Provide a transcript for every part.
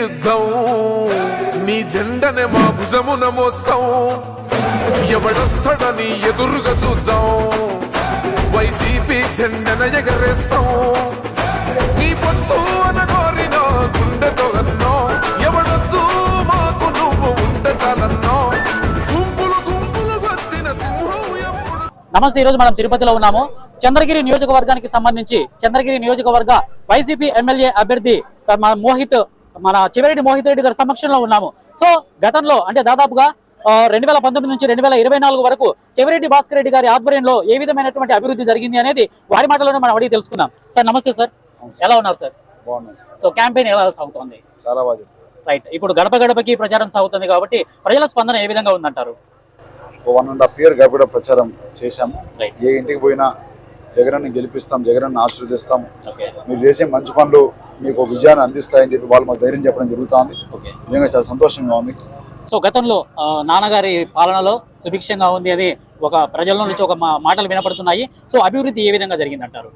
యుద్ధం. నీ జెండనే మా భుజమున మోస్తాం. ఎవడొస్తాడని ఎదురుగా చూద్దాం. వైసీపీ జెండన ఎగరేస్తాం. నీ పొత్తు అనగోరిన గుండెతో అన్నో. ఎవడొద్దు మాకు నువ్వు ఉండ చాలన్నో. గుంపులు గుంపులు వచ్చిన సింహం ఎప్పుడు నమస్తే ఈరోజు మనం తిరుపతిలో ఉన్నాము. చంద్రగిరి నియోజకవర్గానికి సంబంధించి చంద్రగిరి నియోజకవర్గ వైసీపీ ఎమ్మెల్యే అభ్యర్థి మోహిత్ మన చివరెడ్డి మోహిత్ రెడ్డి గారి సమక్షంలో ఉన్నాము. సో గతంలో అంటే దాదాపుగా రెండు వేల పంతొమ్మిది నుంచి రెండు వేల ఇరవై నాలుగు వరకు చెవిరెడ్డి భాస్కర్ రెడ్డి గారి ఆధ్వర్యంలో ఏ విధమైనటువంటి అభివృద్ధి జరిగింది అనేది వారి మాటలోనే మనం అడిగి తెలుసుకుందాం. సార్ నమస్తే సార్. ఎలా ఉన్నారు సార్. సో క్యాంపెయిన్ ఎలా సాగుతోంది? చాలా బాగా రైట్. ఇప్పుడు గడప గడపకి ప్రచారం సాగుతుంది కాబట్టి ప్రజల స్పందన ఏ విధంగా ఉందంటారు? వన్ అండ్ హాఫ్ ఇయర్ గడిపడ ప్రచారం చేశాము. ఏ ఇంటికి పోయినా జగనన్ని గెలిపిస్తాం జగనన్ని ఆశీర్వదిస్తాం. మీరు చేసే మంచి పనులు మీకు విజయాన్ని అందిస్తాయని చెప్పి వాళ్ళు మాకు ధైర్యం చెప్పడం జరుగుతుంది. ఓకే. నిజంగా చాలా సంతోషంగా ఉంది. సో గతంలో నాన్నగారి పాలనలో సుభిక్షంగా ఉంది అని ఒక ప్రజల నుంచి ఒక మాటలు వినపడుతున్నాయి. సో అభివృద్ధి ఏ విధంగా జరిగిందంటారు?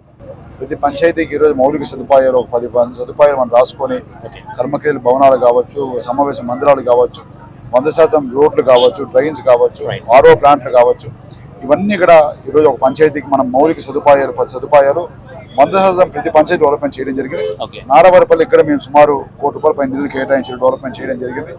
ప్రతి పంచాయతీకి ఈరోజు మౌలిక సదుపాయాలు ఒక పది సదుపాయాలు మనం రాసుకొని కర్మక్రియల భవనాలు కావచ్చు సమావేశ మందిరాలు కావచ్చు వంద శాతం రోడ్లు కావచ్చు డ్రైన్స్ కావచ్చు. ఆరో ప్లాంట్లు కావచ్చు. ఇవన్నీ కూడా ఈరోజు ఒక పంచాయతీకి మనం మౌలిక సదుపాయాలు పది సదుపాయాలు వంద శాతం ప్రతి పంచాయతీ డెవలప్మెంట్ చేయడం జరిగింది. నారవరపల్లి ఇక్కడ మేము సుమారు కోటి రూపాయల పైన నిధులు కేటాయించి డెవలప్మెంట్ చేయడం జరిగింది.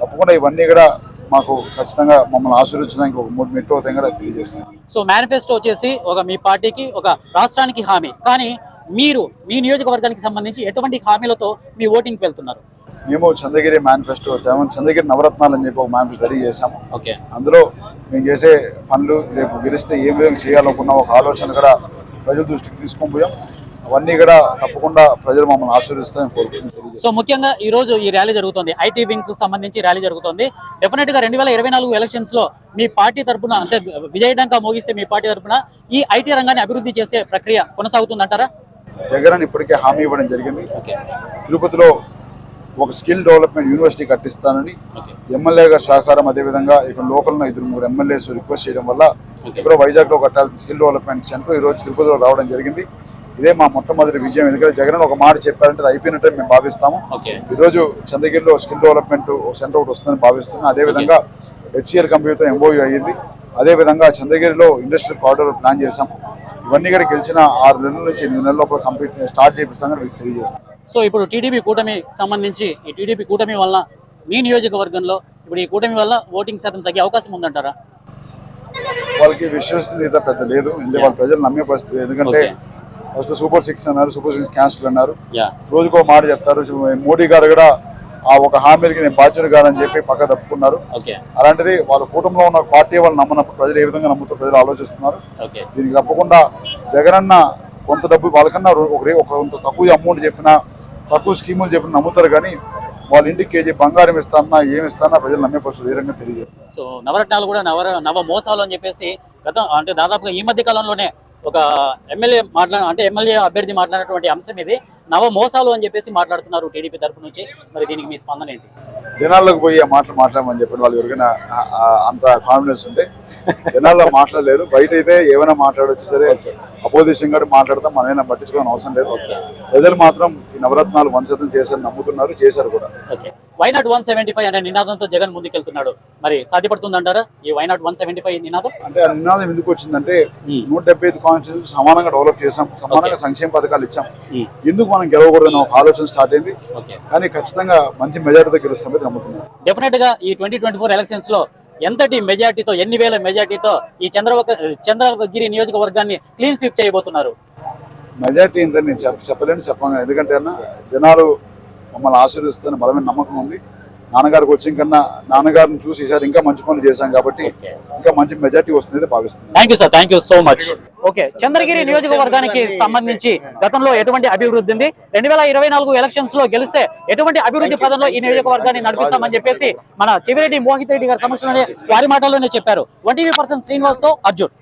తప్పకుండా ఇవన్నీ కూడా మాకు ఖచ్చితంగా మమ్మల్ని ఆశీర్వదించడానికి ఒక మూడు మెట్రో అవుతాయి కూడా తెలియజేస్తున్నాం. సో మేనిఫెస్టో వచ్చేసి ఒక మీ పార్టీకి ఒక రాష్ట్రానికి హామీ. కానీ మీరు మీ నియోజకవర్గానికి సంబంధించి ఎటువంటి హామీలతో మీ ఓటింగ్కి వెళ్తున్నారు? మేము చంద్రగిరి మేనిఫెస్టో వచ్చాము. చంద్రగిరి నవరత్నాలు అని చెప్పి ఒక మేనిఫెస్టో రెడీ చేశాము. ఓకే. అందులో మేము చేసే పనులు రేపు గెలిస్తే ఏ విధంగా చేయాలనుకున్న ఒక ఆలోచన కూడా ప్రజల దృష్టికి తీసుకొని పోయాం అవన్నీ కూడా తప్పకుండా ప్రజలు మమ్మల్ని ఆశీర్వదిస్తారని కోరుకుంటున్నాం. సో ముఖ్యంగా ఈ రోజు ఈ ర్యాలీ జరుగుతుంది. ఐటీ వింగ్కు సంబంధించి ర్యాలీ జరుగుతుంది. డెఫినెట్గా రెండు వేల ఇరవై నాలుగు ఎలక్షన్స్లో మీ పార్టీ తరపున అంటే విజయడంకా మోగిస్తే మీ పార్టీ తరపున ఈ ఐటీ రంగాన్ని అభివృద్ధి చేసే ప్రక్రియ కొనసాగుతుందంటారా? జగన్ ఇప్పటికే హామీ ఇవ్వడం జరిగింది. ఓకే. తిరుపతిలో ఒక స్కిల్ డెవలప్మెంట్ యూనివర్సిటీ కట్టిస్తానని ఎమ్మెల్యే గారి సహకారం అదేవిధంగా ఇక్కడ లోకల్ ఇద్దరు ముగ్గురు ఎమ్మెల్యేస్ రిక్వెస్ట్ చేయడం వల్ల ఓకే. ఇక్కడ వైజాగ్లో కట్టాల్సిన స్కిల్ డెవలప్మెంట్ సెంటర్ ఈ రోజు తిరుపతిలో రావడం జరిగింది. ఇదే మా మొట్టమొదటి విజయం. ఎందుకంటే జగన్ ఒక మాట చెప్పారంటే అది అయిపోయినట్టే మేము భావిస్తాము. ఓకే. ఈ రోజు చంద్రగిరిలో స్కిల్ డెవలప్మెంట్ సెంటర్ ఒకటి వస్తుందని భావిస్తున్నాం. అదేవిధంగా హెచ్సిఎల్ కంపెనీతో ఎంఓయూ అయ్యింది. అదేవిధంగా చంద్రగిరిలో ఇండస్ట్రియల్ కారిడోర్ ప్లాన్ చేశాం. ఇవన్నీ కూడా గెలిచిన ఆరు నెలల నుంచి ఎనిమిది నెలల లోపల కంప్లీట్ స్టార్ట్ చేపిస్తామని మీకు తెలియజేస్తాం సో ఇప్పుడు టీడీపీ కూటమి సంబంధించి ఈ టీడీపీ కూటమి వల్ల మీ నియోజకవర్గంలో ఇప్పుడు ఈ కూటమి వల్ల ఓటింగ్ శాతం తగ్గే అవకాశం ఉందంటారా? వాళ్ళకి విశ్వసనీయత పెద్ద లేదు. ఎందుకంటే వాళ్ళ ప్రజలు నమ్మే పరిస్థితి. ఎందుకంటే ఫస్ట్ సూపర్ సిక్స్ అన్నారు సూపర్ సిక్స్ క్యాన్సిల్ అన్నారు. రోజుకో మాట చెప్తారు మోడీ గారు కూడా ఆ ఒక హామీలకి నేను బాధ్యత కాదని చెప్పి పక్క తప్పుకున్నారు. అలాంటిది వాళ్ళ కూటమిలో ఉన్న పార్టీ వాళ్ళు నమ్మనప్పుడు ప్రజలు ఏ విధంగా నమ్ముతారు ప్రజలు ఆలోచిస్తున్నారు. దీనికి తప్పకుండా జగనన్న కొంత డబ్బు వాళ్ళకన్నా ఒక కొంత తక్కువ అమౌంట్ చెప్పినా తక్కువ స్కీములు చెప్పినా నమ్ముతారు కానీ వాళ్ళ ఇంటికి కేజీ బంగారం ఇస్తానా ఏమి ఇస్తానా ప్రజలు నమ్మే పరిస్థితి ఏ రకంగా తెలియజేస్తారు సో నవరత్నాలు కూడా నవ నవ మోసాలు అని చెప్పేసి గతం అంటే దాదాపుగా ఈ మధ్య కాలంలోనే ఒక ఎమ్మెల్యే మాట్లా అంటే ఎమ్మెల్యే అభ్యర్థి మాట్లాడినటువంటి అంశం ఇది. నవ మోసాలు అని చెప్పేసి మాట్లాడుతున్నారు టీడీపీ తరపు నుంచి. మరి దీనికి మీ స్పందన ఏంటి? జనాల్లోకి పోయి ఆ మాటలు మాట్లాడమని చెప్పి వాళ్ళు ఎవరికైనా అంత కాన్ఫిడెన్స్ ఉంటే జనాల్లో మాట్లాడలేరు. బయట అయితే ఏమైనా మాట్లాడొచ్చు సరే. అపోజిషన్ గారు మాట్లాడతాం మనమైనా పట్టించుకోవాలని అవసరం లేదు. ప్రజలు మాత్రం ఈ నవరత్నాలు వంశతం చేశారని నమ్ముతున్నారు చేశారు కూడా. Okay. Why not one seventy five అనే నినాదంతో జగన్ ముందుకెళ్తున్నాడు? మరి సాధ్యపడుతుందంటారా? ఈ why not one seventy five నినాదం? అంటే ఆ నినాదం ఎందుకు వచ్చిందంటే Hmm. నూట డెబ్బై ఐదు కాన్స్టిట్యూషన్ సమానంగా డెవలప్ చేసాం సమానంగా సంక్షేమ పథకాలు ఇచ్చాం. Hmm. ఎందుకు మనం గెలవకూడదని ఒక ఆలోచన స్టార్ట్ అయింది. కానీ ఖచ్చితంగా మంచి మెజార్టీతో గెలుస్తామని నమ్ముతున్నాను డెఫినెట్గా ఈ ట్వంటీ ట్వంటీ ఫోర్ ఎలక్షన్స్లో ఎంతటి మెజార్టీతో ఎన్ని వేల మెజార్టీతో ఈ చంద్రబాబు చంద్రగిరి నియోజకవర్గాన్ని క్లీన్ స్వీప్ చేయబోతున్నారు? మెజార్టీ ఏంటని నేను చెప్ప చెప్పలేను చెప్పాను. ఎందుకంటే అన్న జనాలు మమ్మల్ని ఆశీర్దిస్తారని బలమైన నమ్మకం ఉంది. నాన్నగారు కోచింగ్ కన్నా నాన్నగారిని చూసి ఈసారి ఇంకా మంచి పనులు చేశాం కాబట్టి ఇంకా మంచి మెజార్టీ వస్తుంది భావిస్తుంది thank you sir thank you so much okay. Chandragiri నియోజకవర్గానికి సంబంధించి గతంలో ఎటువంటి అభివృద్ధి ఉంది? రెండు వేల ఇరవై నాలుగు ఎలక్షన్స్లో గెలిస్తే ఎటువంటి అభివృద్ధి పదంలో ఈ నియోజకవర్గాన్ని నడిపిస్తామని చెప్పేసి మన చెవిరెడ్డి మోహిత్ రెడ్డి గారి సమక్షంలోనే వారి మాటల్లోనే చెప్పారు. వన్ టీవీ పర్సన్ శ్రీనివాస్తో అర్జున్.